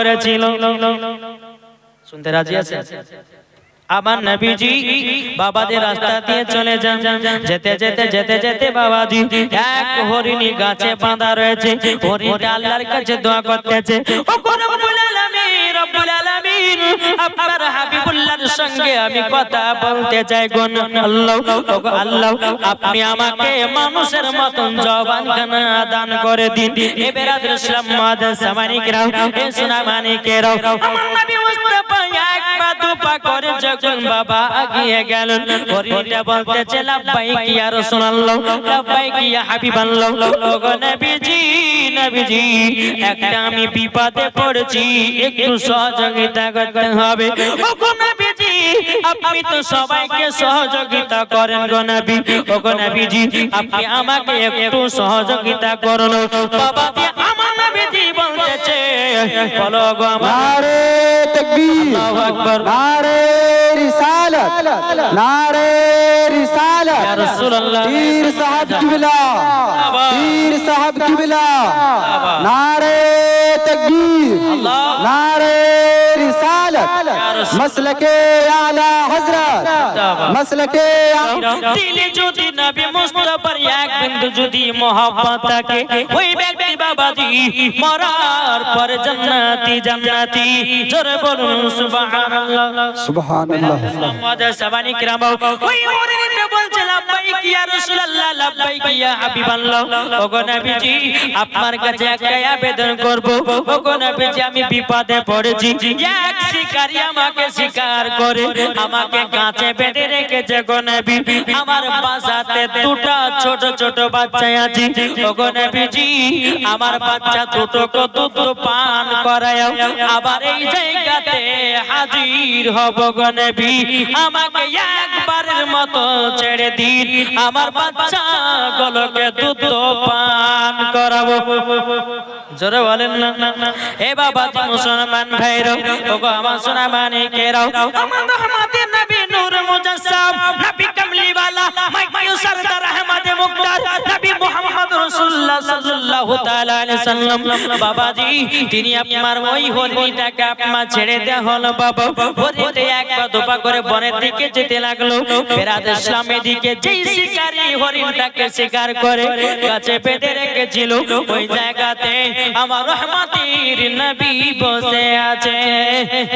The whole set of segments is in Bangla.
করেছিল। শুনতে রাজি আছে? আমার নবীজি বাবাদের রাস্তা দিয়ে চলে যান। যেতে যেতে যেতে যেতে বাবাজি এক হরিণী গাছে বাঁধা রয়েছে। হরিণটা আল্লাহর কাছে দোয়া করতেছে। ও আমার করে যখন বাবা আগিয়ে গেলেন হরিটা ও গো নবীজি নবীজি, একটা আমি বিপদে পড়েছি, একটু সহযোগিতা করতে হবে। নবীজি আপনি তো সবাইকে সহযোগিতা করেন গো নবী। ও গো নবীজি আপনি আমাকে একটু সহযোগিতা করুন। বাবা আমার নবীজি বলতেছে বলো গো আমার আলা হযরত। মাসলাকে দিলে যদি নবী মুস্তাফার এক বিন্দু যদি মহব্বত থাকে ওই ব্যক্তি বাবাজি মরার পর জান্নাতি জান্নাতি। জোরে বলুন সুবহানাল্লাহ। সুবহানাল্লাহ। সাবানি کرام ওই ওরে বলছে লাব্বাইক ইয়া রাসূলুল্লাহ লাব্বাইক ইয়া হাবিবাল্লাহ। ওগো নবীজি আপনার কাছে আবেদন করব। ওগো নবীজি আমি বিপদে পড়েছি। এক আমাকে শিকার করে আমাকে কাছে বেঁধে রেখেছে গো নবী। আমার বাসাতে দুটো ছোট ছোট বাচ্চা আছে। ওগো নবীজি আমার বাচ্চা দুটোকে দুধ পান করায় আবার এই জায়গাতে হাজির হব গো আমাকে একবারের মতো ছেড়ে দিন। আমার বাচ্চা গুলোকে দুধ পান করাবো। জোরে বলেন না এ বাবা মুসলমান আমার সোনা রহমতের নবী নূর মুজাসসাম, নবী কামলিওয়ালা মাইকিউ সরদার আহমদ মুহাম্মদ রাসূলুল্লাহ সাল্লাল্লাহু তাআলা আলাইহি সাল্লাম, বাবাজি, তিনি আপনার ওই হরিণটাকে আপনার ছেড়ে দেয়া হলো, বাবা। হরিণটা এক পা দুপা করে বনের দিকে যেতে লাগল। বেরাদ ইসলামের দিকে যেই শিকারী হরিণটাকে শিকার করে কাছে বেঁধে রেখেছিল। ওই জায়গাতে আমার রহমতের নবী বসে আছে।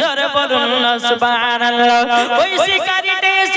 জোরে বলুন, সুবহানাল্লাহ। ওই শিকারীটা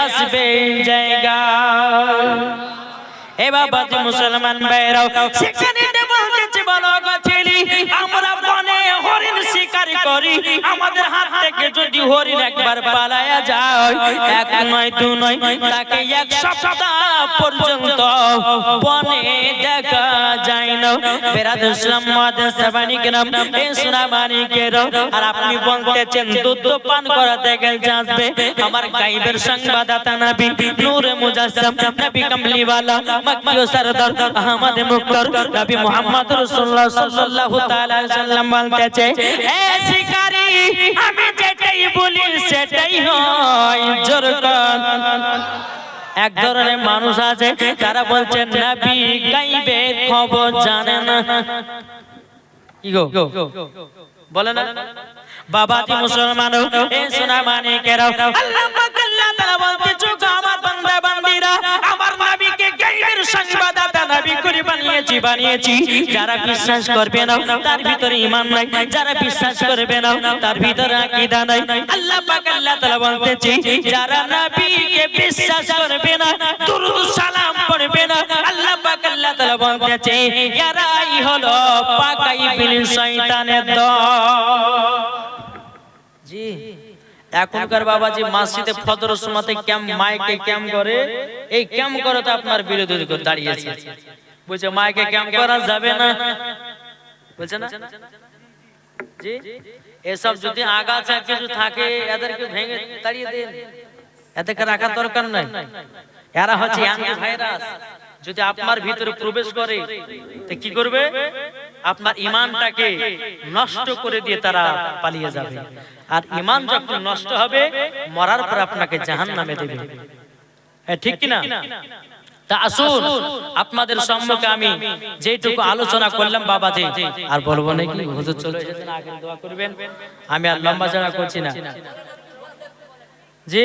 আসবে জায়গা। এ বাবা মুসলমান ভাইরাও সেখানে শিকার করি, আমাদের হাত থেকে যদি হরিণ একবার পালায়া যায়, এক নয়, দু নয়, তাকে এক সপ্তাহ পর্যন্ত বনে দেখা যায় না। বেরাদ ইসলাম মাদের সাবানি গ্রাম এ সোনা মানিকের আর আপনি বলতেছেন, দুধ পান করাতে গেল আসবে। আমার গাইবের সংবাদদাতা নবী, নূর মুজাসসাম নবী কামলিওয়ালা মক্কিও সরদার, আহমদ মুক্তার, নবী মুহাম্মদ রাসূলুল্লাহ সাল্লাল্লাহু তাআলা আলাইহি সাল্লাম বলতেছে, এ শিকারী, আমি যেটাই বলি সেটাই হয়। এক ধরনের মানুষ আছে, তারা বলছেন নবী গাইবের খবর জানে না। কি গো? বলে না? বাবাজি মুসলমান এ সোনা মানে কেরাও আল্লাহ নবী করে বানিয়েছি বানিয়েছি, যারা বিশ্বাস করবে না, তার ভিতরে ঈমান নাই। যারা বিশ্বাস করবে না, তার ভিতরে আকীদা নাই। আল্লাহ পাক আল্লাহ তাআলা বলতেছি, যারা নবীকে বিশ্বাস করবে না, দুরূদ সালাম পড়বে না, আল্লাহ পাক আল্লাহ তাআলা বলতেছে এরাই হলো পাকা ইবলিস শয়তানের দল। জি। এখনকার বাবাজি মসজিদে ফজর সময়তে ক্যাম্প, মাইকে ক্যাম্প করে, এই ক্যাম্প করে তো আপনার বিরোধী দাঁড়িয়েছে। বলছে, মাইকে ক্যাম্প করা যাবে না। বলছে না? জি? এসব যদি আগাছা কিছু থাকে, এদেরকে ভেঙে তাড়িয়ে দিন। এদেরকে দরকার নাই। এরা হচ্ছে যদি আপনার ভিতরে প্রবেশ করে, তো কি করবে? আপনার ইমানটাকে নষ্ট করে দিয়ে তারা পালিয়ে যাবে। আর ইমান যখন নষ্ট হবে মরার পর আপনাকে জাহান্নামে দেবে। হ্যাঁ, ঠিক কিনা? আপনাদের সম্মুখে আমি যেটুকু আলোচনা করলাম বাবাজি আর বলব নাকি হুজুর চলে এসেছেন আগে দোয়া করবেন। আমি আর লম্বা চড়া করছি না। জি?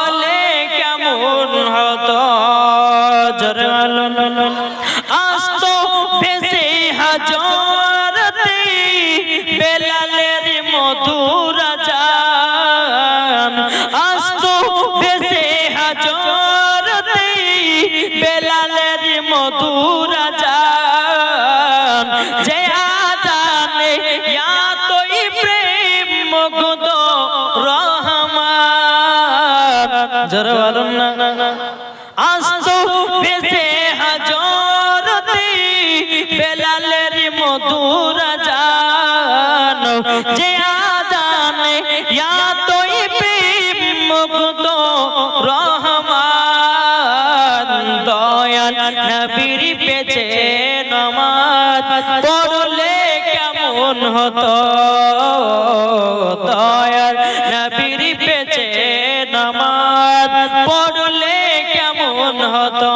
বেলালের মধুর জান যে আজানে ইয়া তোই প্রেম মুগ্ধ রহমান। জরা বলুন না। আস্তো ভেসে হাজরতে বেলালের মধুর জান যে নবীর পেছে নমাজ পড়লে কেমন হতো? দয়াল নবীর পেছে নমাজ পড়লে কেমন হতো?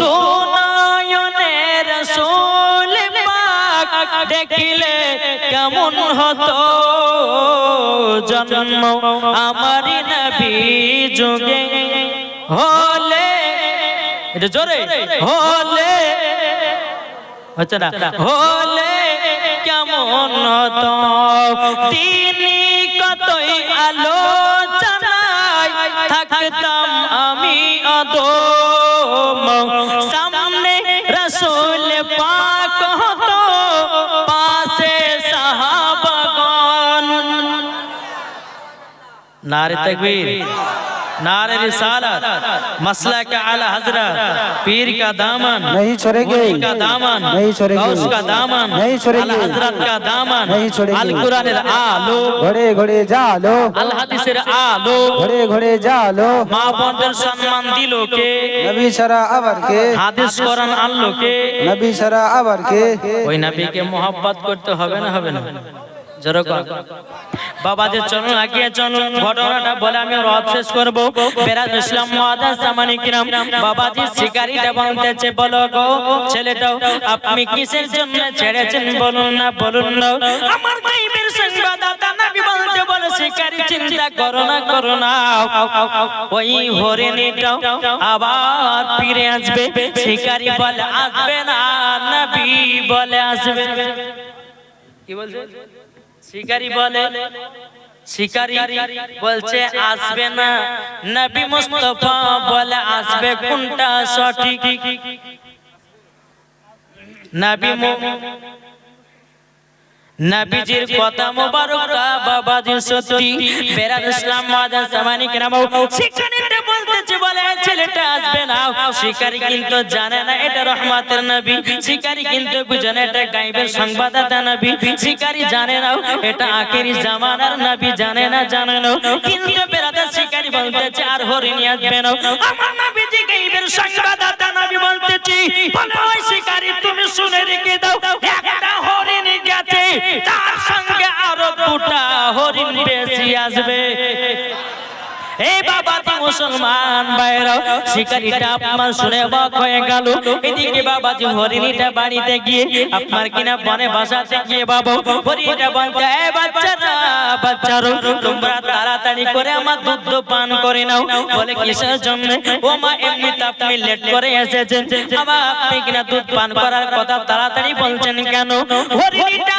তু নয়নের রসুল পাক দেখিলে কেমন হতো? জন্ম আমারই নবী যুগে। হলে এটা জোরে। হলে হচ্ছে না? হলে কেমন তিনি কতই আলো থাকতাম আমি সামনে রসুল পাক পাশে সাহাবগণ। नारे रिसालत मसला का आला हजरत पीर का दामन नहीं छोड़ेंगे मुनी का दामन नहीं छोड़ेंगे गौस का दामन नहीं छोड़ेंगे आला हजरत का दामन नहीं छोड़ेंगे अल कुरान आलो ঘোড়ে ঘোড়ে জালো আল হাদিসের আলো ঘোড়ে ঘোড়ে জালো মা বোনদের সম্মান দিল কে নবী ছাড়া আবার কে হাদিস কোরআন আনলো কে নবী ছাড়া আবার কে ওই নবীকে মোহাব্বত করতে হবে না হবে না যেরকম চলুন আগিয়ে চলুন, ঘটনাটা বলে আমি রব শেষ করব। ছেলেটাও, আপনি কিসের জন্য ছেড়েছেন? বলুন না বলুন না। আমার গাইবের সংবাদদাতা নবী ওই হরিণীটাও আবার ফিরে আসবে। শিকারি বলে, আসবে না বলে আসবে। কি বলছে? শিকারি বলে শিকারি বলছে আসবে না। নবী মুস্তফা বলে আসবে। কোনটা সঠিক? নবী নবীজির কথা মোবারকটা বাবাজি সত্যি। বেরাদ ইসলাম মাদান সামানি কেরাম শিকারিটা বলতেছে বলে ছেলেটা আসবে না। শিকারি কিন্তু জানে না এটা রহমাতের নবী। শিকারি কিন্তু বুঝে না এটা গাইবের সংবাদদাতা নবী। শিকারি জানে না এটা আখেরি জামানার নবী, জানে না জানে না। কিন্তু বেরাদার শিকারি বলতেছে, আর হরিণী আসবে না। আমার নবীজি গাইবের সংবাদদাতা নবী বলতেছি বলে ওই শিকারি, তুমি শুনে রেখে দাও। একটা বেশি আসবে। এই বাবাজি মুসলমান ভাইরা শিকারিটা আপনার শুনে অবাক হয়ে গেল। এদিকে বাড়িতে গিয়ে আপনার কিনা বনে বাসাতে গিয়ে বাবা বলতে বাচ্চারা তোমরা তাড়াতাড়ি করে আমার দুধ পান করে নাও। বলে, কিসের জন্য? ও মা, এমনিতে আপনি লেট করে এসেছেন। আপনি কিনা দুধ পান করার কথা তাড়াতাড়ি বলছেন কেন? হরিণীটা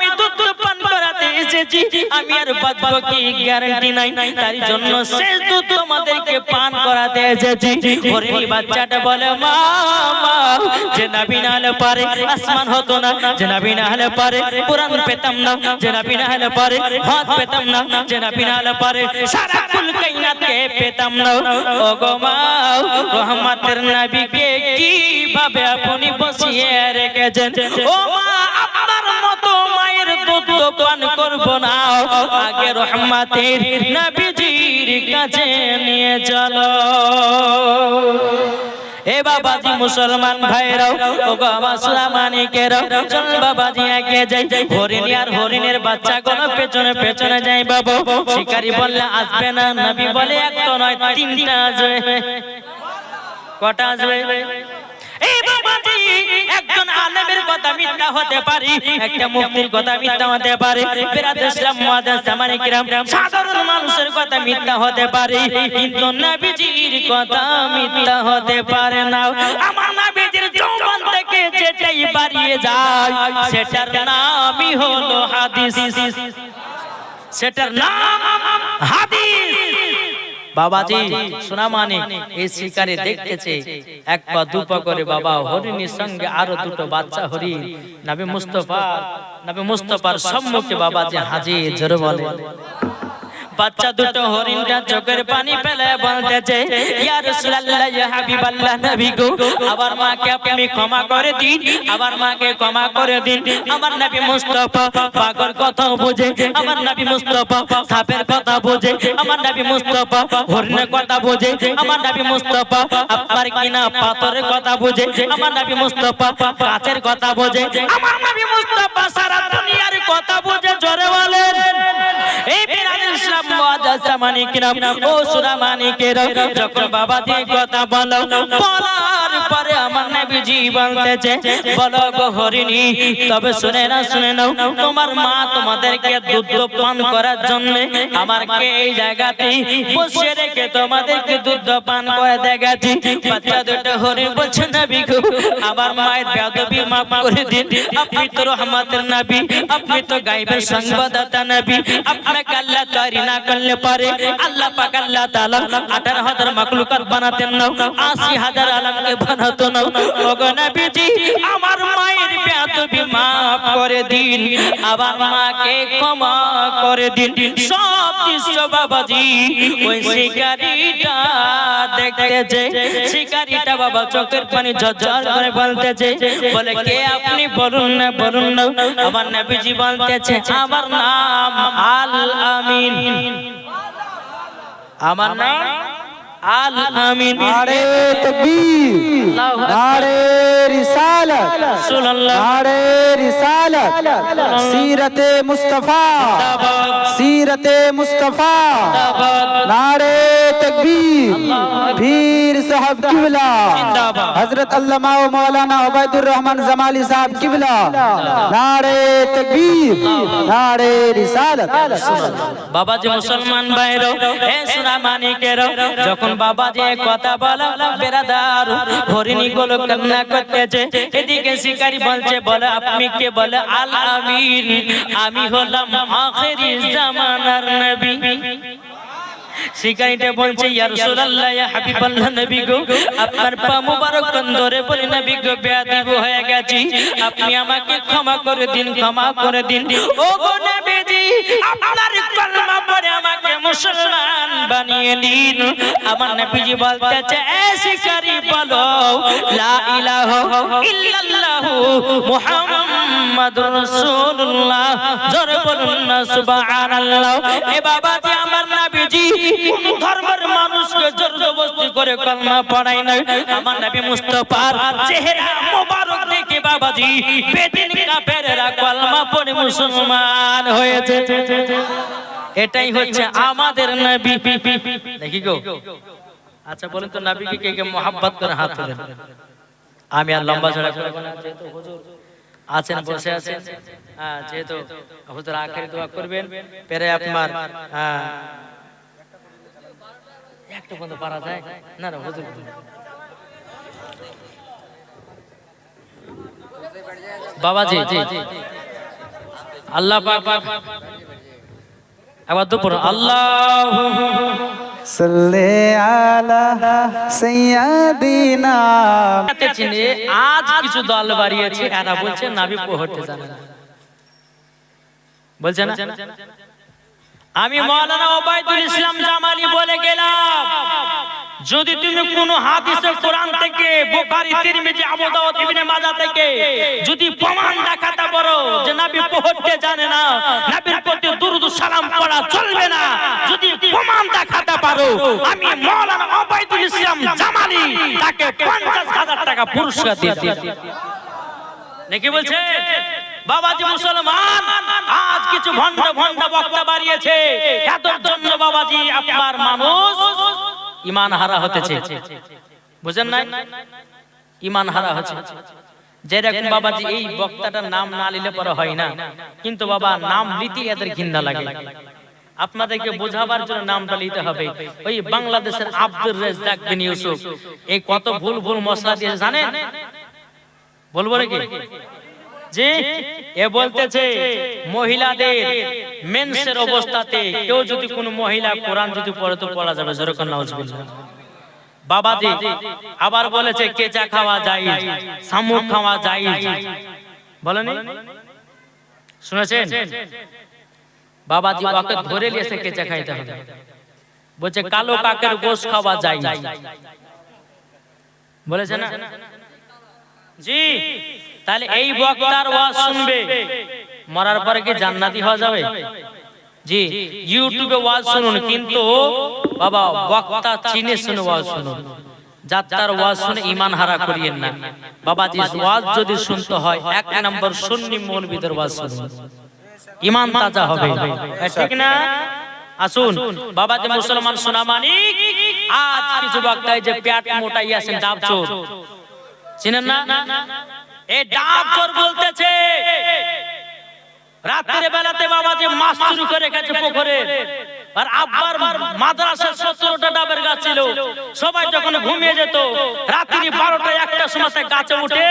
এসেছি আমি আর বাঁচবো কি গ্যারান্টি নাই। তার জন্য শেষ দুধ তোমাদেরকে পান করাতে এসেছি। হরিণী বাচ্চাটা বলে, মা মা যে নবী না হলে পারে, আসমান হতো না যে নবী না হলে পারে কোরআন পেতাম না যে নবী না হলে পারে হাত পেতাম না যে নবী না হলে পারে, সারা কুল কাইনাতকে পেতাম না। ও গো মা, রহমতের নবীকে কীভাবে আপনি বসিয়ে রেখেছেন? ও মা তো করব না। আগে রহমতের নবীজির কাছে নিয়ে চলো। এ বাবাজি মুসলমান ভাইরাও ও গো আমার সুরামানিকেরাও চল বাবাজি আগে যাই। হরিণ আর হরিণের বাচ্চা গুলো পেছনে পেছনে যাই বাবু। শিকারি বললে আসবে না, নবী বলে একটা নয়, তিনটা আসবে। কটা আসবে? একজন কথা মিথ্যা হতে পারে, একটা মুক্তির কথা মিথ্যা হতে পারে। বেরাতে ইসলাম মুআদ্দাস জামানে কিরাম, সাধারণ মানুষের কথা মিথ্যা হতে পারে। কিন্তু নবীজির কথা মিথ্যা হতে পারে না। আমার নবীজির যৌবন থেকে যেটাই বাড়িয়ে যায়, সেটার নামই হলো হাদিস। সেটার নাম হাদিস। বাবাজি সোনা মানে এই শিকারে দেখতেছে। এক পা দু পা করে বাবা হরিণীর সঙ্গে আরও দুটো বাচ্চা হরিণ। নবী মুস্তফা নবী মুস্তফার সম্মুখে বাবাজি হাজির, জোরে বলে। বাচ্চা দুটো হরিণটা চোখের পানি ফেলে বলতেছে, ইয়া রাসূলুল্লাহ, ইয়া হাবিবাল্লাহ নবী গো, আমার মাকে আপনি ক্ষমা করে দিন, আমার মাকে ক্ষমা করে দিন। আমার নবী মুস্তাফা পাগল কথা বোঝে, আমার নবী মুস্তাফা সাপের কথা বোঝে, আমার নবী মুস্তাফা হরিণের কথা বোঝে, আমার নবী মুস্তাফা আপনার কিনা পাথরের কথা বোঝে, আমার নবী মুস্তাফা কাচের কথা বোঝে, আমার নবী মুস্তাফা সারা দুনিয়ার কথা বোঝে, জোরে বলেন। এই বিরাট ইসলাম মুআদ্দাসা মানিকেরাম ও সুরা মানিকেরাম যখন বাবা দিয়ে কথা বলো বলার পরে আমার নবীজি বলতেছে, বলো গো হরিণী, তবে শুনে না শুনে নাও, তোমার মা তোমাদেরকে দুধ পান করার জন্য আমারকে এই জায়গাতে বসিয়ে রেখে তোমাদেরকে দুধ পান করে দেখাচ্ছি। বাচ্চা দুটো হরিণ বলছে, নবী গো, আমার মায়ের বেদবি মাফ করে দিন। আপনি তো রহমতের নবী, আপনি তো গাইবের সংবাদদাতা নবী। আপনাকে আল্লাহ তৈরি না করলে পারে আল্লাহ পাক আল্লাহ তাআলা 18000 মাখলুকাত বানাতেন না। 80000 আলমকে বানাতো না নবীজি আমার মায়ের করে দিন সব দৃশ্য বাবাজি শিকারিটা দেখতেছে শিকারিটা বাবা চোখের বলতেছে, বলে, কে আপনি? আমার নবীজি বলতেছে, আমার নাম আল আমিন। আমার নাম আল আমিন নারে তাকবীর নারে রিসালাত রাসূলুল্লাহ নারে রিসালাত সিরাতে নারে তকবীর। পীর সাহেব কিবলা। হযরত আল্লামা ও মাওলানা ওবাইদুর রহমান জামালি সাহেব কিবলা। নারে তকবীর নারে রিসালাত। বাবা যে মুসলমান ভাইরা এ সোনা মানিকের যখন বাবা যে কথা বলা বেরাদার হরিণী গুলো কান্না করতেছে এদিকে শিকারি বলছে বলে আপনি কে? বলে আল আমি হলাম আখেরি জামানার নবী। শিকারিটা বলছে, ইয়া রাসূলুল্লাহ, ইয়া নবী গো, আপনার পা মুবারক ধরে বলে, নবী গো, বেয়াদব হয়ে গেছি। আপনি আমাকে ক্ষমা করে দিন, ক্ষমা করে দিন। ও গো নবীজি, আপনার কলমা পড়ে আমাকে মুসলমান বানিয়ে দিন। আমার নবীজি বলতেছে, এ বলো, লা ইলাহা ইল্লাল্লাহ মুহাম্মাদুর রাসূলুল্লাহ। জোরে বলুন না, সুবহানাল্লাহ। এ বাবাজি, আমার মানুষকে কলমা পড়ায় কলমা মুসলমান হয়েছে। এটাই হচ্ছে আমাদের দেখি গো। আচ্ছা বলেন তো নবীকে কে কে মোহাব্বত করে হাত আমি আর লম্বা চড়া করে আছেন, বসে আছেন যেহেতু হুজুর আখেরি দোয়া করবেন, পেরে আপনার একটা বন্ধ পারা যায়? না না হুজুর। বাবাজি। আল্লাহ পাক আবার দুপুর। আল্লাহ সাল্লি আলা সাইয়্যিদিনা চিনে। আজ কিছু দল বাড়িয়েছে। এরা বলছে নাবি পড়তে জানে না। বলছে না? আমি মাওলানা ওবায়দুল ইসলাম জামালি বলে গেলাম। যদি তুমি কোন হাদিসে কোরআন থেকে বুখারী তিরমিজি আবু দাউদ ইবনে মাজাহ থেকে যদি প্রমাণ দেখাতে পারো যে নবী পড়তে জানে না নবীর প্রতি দুরূদ সালাম পড়া চলবে না। যদি প্রমাণ দেখাতে পারো আমি মাওলানা ওবায়দুল ইসলাম জামালি তাকে 50000 টাকা পুরস্কার দিয়ে দিই নাকি বলছে? বাবাজি মুসলমান, আজ কিছু ভণ্ড ভণ্ড বক্তা বাড়িয়েছে। এতর জন্য বাবাজি আপনার মানুষ ইমান হারা হতেছে। বুঝেন নাই? ইমান হারা হচ্ছে। যেরকম বাবাজি, এই বক্তাটার নাম না পরে হয় না। কিন্তু বাবা, নাম এদের ঘৃণা লাগে। আপনাদেরকে বোঝাবার জন্য নামটা নিতে হবে। ওই বাংলাদেশের আব্দুর রেজ্জাক বিন ইউসুফ। এই কত ভুল ভুল মশলা জানেন? বলব নাকি যে এ বলতেছে, মহিলাদের মেন্সের অবস্থাতে কেউ যদি কোন মহিলা কোরআন যদি পড়ে তো পড়া যাবে যেরকম নাউজুবিল্লাহ। বাবাজি আবার বলেছে কেচা খাওয়া যায়, শামুক খাওয়া যায়। বলেনি? শুনেছেন? বাবাজি ওকে ধরে নিয়েছে কেচা খাইতে হবে? বলছে, কালো কাকের গোশ খাওয়া যায়। বলেছে না? জি। তাহলে এই বক্তার ওয়াজ শুনবে। মরার পরে কি জান্নাতি হওয়া যাবে? জি ইউটিউবে ওয়াজ শুনুন কিন্তু বাবা বক্তা চিনে শুনে ওয়াজ শুনুন। যাত্রার ওয়াজ শুনে ইমান হারা করিয়েন না। বাবা জি ওয়াজ যদি শুনতে হয় এক নম্বর সুন্নি মৌলবীদের ওয়াজ শুনুন। ইমান তাজা হবে। ঠিক না? আসুন বাবা যে মুসলমান সোনা মানিক আজ কিছু বক্তা এই যে পেট মোটাই আছেন ডাব চোর চিনেন না? এই ডাব বলতেছে। রাত্রে বেলাতে বাবা যে মাছ চুরি করে গেছে পুকুরে। আর আব্বার মাদ্রাসার সত্তরটা ডাবের গাছ ছিল। সবাই যখন ঘুমিয়ে যেত, রাত্রি বারোটা একটা সময় গাছে উঠে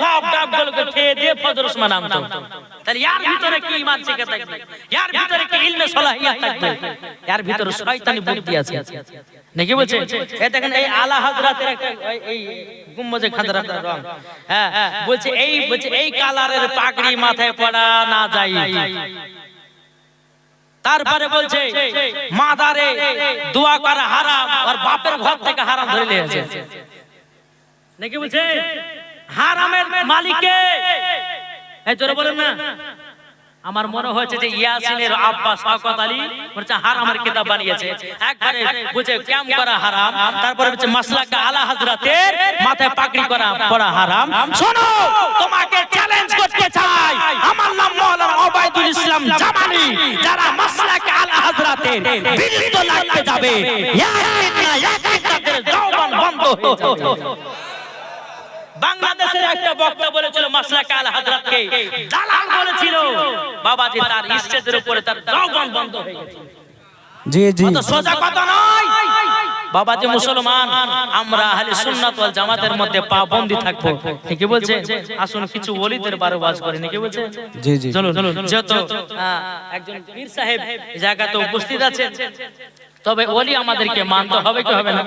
সব ডাবগুলোকে খেয়ে দিয়ে ফজর সময় নামতো। তাহলে ইয়ার ভিতরে কি ইমান শিখে থাকবে? ইয়ার ভিতরে কি ইলমে সলাহিয়াত থাকবে? ইয়ার ভিতরে শয়তানি বুদ্ধি আছে। নাকি বলছে এই দেখেন এই আলা হযরতের একটা এই গুম্বজে খাজরার রং। হ্যাঁ বলছে এই বলছে এই কালারের পাগড়ি মাথায় পড়া না যায়। তারপরে বলছে মাদারে দোয়া করা হারাম আর বাপের ঘর থেকে হারাম ধরে নিয়েছে নাকি বলছে হারামের মালিকে। এই জোরে বলেন না। আমার মনে হয়েছে যে ইয়াসিনের আব্বা শওকত আলী বলছে হারামের কিতাব বানিয়েছে। একবারে বুঝে ক্যাম করা হারাম তারপরে হচ্ছে মাসলাকা আলা হযরতের মাথায় পাগড়ি করা পড়া হারাম। শোনো তোমাকে চ্যালেঞ্জ করতে চাই। আমার নাম মাওলানা ওবাইদুল ইসলাম জামানি। যারা মাসলাকা আলা হযরতের বিরুদ্ধ লাগতে যাবে। ইয়াসিন না ইয়াসিন তাদের জবান বন্ধ হয়ে যাবে। বাংলাদেশের একটা বক্তা বলেছিল মাসলা কাল হাজরাতকে। দালাল বলেছিল। বাবাজি তার স্টেজের উপরে তার জবান বন্ধ হয়ে গেছে। জি জি। সোজা কথা নয়। বাবাজি মুসলমান আমরা আহলে সুন্নাত ওয়াল জামাতের মধ্যে পাবন্দি থাকব। কি বলছে? আসুন কিছু ওলিদের বারে ওয়াজ করি নাকি বলছে? জি জি। চলুন যেহেতু আহ, একজন পীর সাহেব এই জায়গাতে উপস্থিত আছেন তবে ওলি আমাদেরকে মানতে হবে কি হবে না?